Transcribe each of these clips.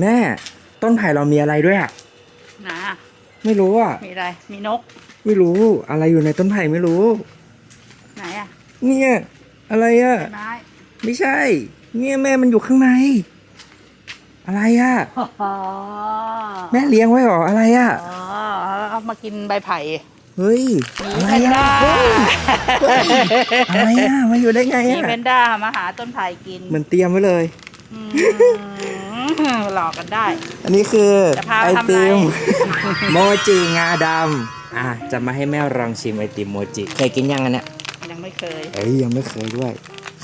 แม่ ต้นไผ่เรามีอะไรด้วยอะนะไม่รู้อะ มีอะไร มีนก ไม่รู้ อะไรอยู่ในต้นไผ่ไม่รู้ ไหนอะ เนี่ย อะไรอะใบไม้ไม่ใช่ เนี่ยแม่มันอยู่ข้างใน อะไรอะอ๋อแม่เลี้ยงไว้เหรอ อะไรอะ อ๋อ เอามากินใบไผ่ เฮ้ยมีอะไรแพนอะด้าเฮ้ยเฮ้ยอะไรอะ มาอยู่ได้ไงมีอะ แพนด้ามาหาต้นไผ่กิน เหมือนเตรียมไว้เลย อืม หลอกกันได้ อันนี้คือจะพาไอทำอะไร ติม โมจิงาดำอะจะมาให้แม่ลองชิมไอติมโมจิเคยกินยังอันเนี้ยยังไม่เคยเอ้ยยังไม่เคยด้วย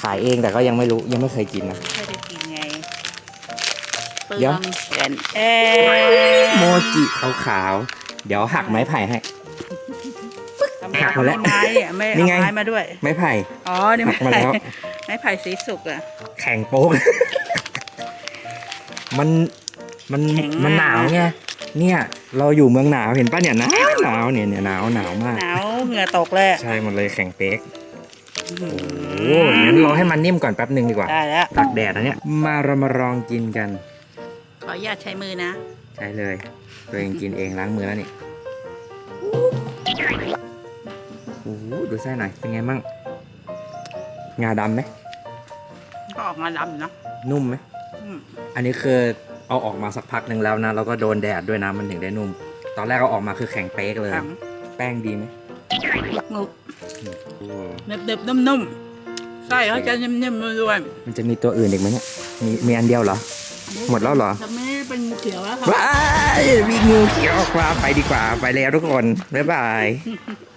ขายเองแต่ก็ยังไม่รู้ยังไม่เคยกินนะ ไม่ได้กินไงเปลืเดี๋อยวงแอนเอ๊โมจิขาวๆเดี๋ยวหักไม้ไผ่ให้ ทำไมหักหมดแล้วไม้อะไม่นี่เอาไง ไม้มาด้วย ไม้ไผ่ อ๋อนี่หัไม้กมาไผ่แล้ว ไม้ไผ่สีสุกอะแข็งโป๊ก มันมันแข็งมาก มันหนาวไงเนี่ยเราอยู่เมืองหนาวเห็นป่ะเนี่ยหนาวหนาวเนี่ยเนี่ยหนาวหนาวมาก หนาวเหงื่อตกเลยใช่มันเลยแข็งเป๊กโอ้โอ้งั้นรอให้มันนิ่มก่อนแป๊บหนึ่งดีกว่าได้แล้ว ตากแดดนะเนี่ยมาเรามาลองกินกันขออนุญาตใช้มือนะ ใช่เลย ตัวเองกินเองล้างมือแล้วนี่โอ้โหดูไส้หน่อยเป็นไงมั่งงาดำไหมก็ออกมาดำเนาะนุ่มไหม อืมอันนี้คือเอาออกมาสักพักหนึ่งแล้วนะแล้วก็โดนแดดด้วยนะมันถึงได้นุ่ม ตอนแรกเอาออกมาคือแข็งเป๊กเลย แข็ง แป้งดีไหมงุบโอ้เนึบๆนุ่มๆไส้เขาจะนิ่มๆด้วยมันจะมีตัวอื่นอีกไหมเนี่ยมีมีอันเดียวเหรอ หมดแล้วเหรอจะไม่ได้เป็นเขียวแล้วค่ะว้ายมีงูเขียวออกมาไปดีกว่าไปแล้วทุกคน บ๊ายบายบ